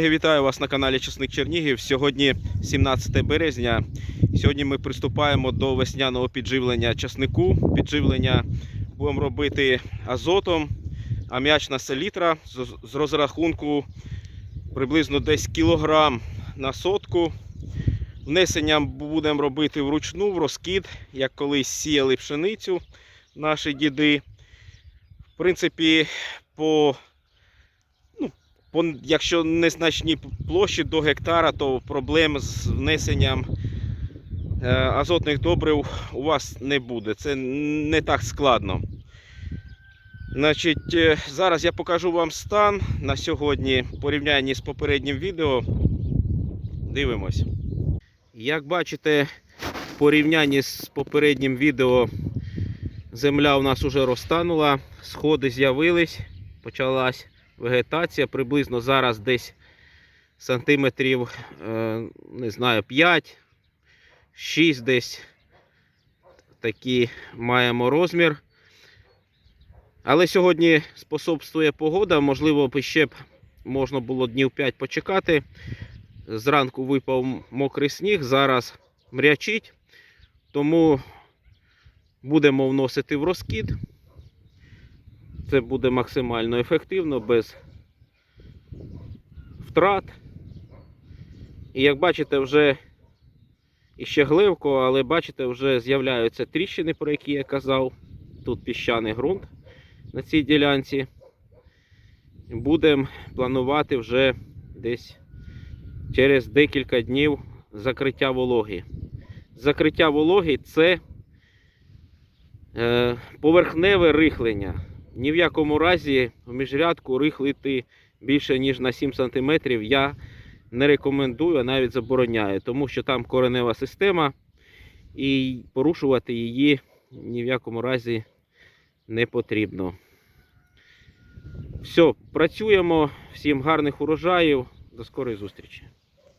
Вітаю вас на каналі Часник Чернігів. Сьогодні 17 березня. Сьогодні ми приступаємо до весняного підживлення часнику. Підживлення будемо робити азотом, ам'ячна селітра з, розрахунку приблизно десь кілограм на сотку. Внесення будемо робити вручну, в розкид, як колись сіяли пшеницю наші діди. В принципі, по, якщо незначні площі до гектара, то проблем з внесенням е, азотних добрив у вас не буде. Це не так складно. Значить, е, зараз я покажу вам стан на сьогодні в порівнянні з попереднім відео. Дивимось. Як бачите, в порівнянні з попереднім відео земля у нас вже розтанула, сходи з'явились, почалась вегетація приблизно зараз десь сантиметрів, е, не знаю, 5, 6 десь такий маємо розмір. Але сьогодні способствує погода, можливо, ще б можна було днів 5 почекати. Зранку випав мокрий сніг, зараз мрячить, тому будемо вносити в розкид. Це буде максимально ефективно, без втрат. І як бачите, вже іще гливко, але бачите, вже з'являються тріщини, про які я казав. Тут піщаний ґрунт на цій ділянці. Будемо планувати вже десь через декілька днів закриття вологи. Закриття вологи це е, поверхневе рихлення. Ні в якому разі в міжрядку рихлити більше ніж на 7 см я не рекомендую, а навіть забороняю, тому що там коренева система і порушувати її ні в якому разі не потрібно. Все, працюємо. Всім гарних урожаїв. До скорої зустрічі.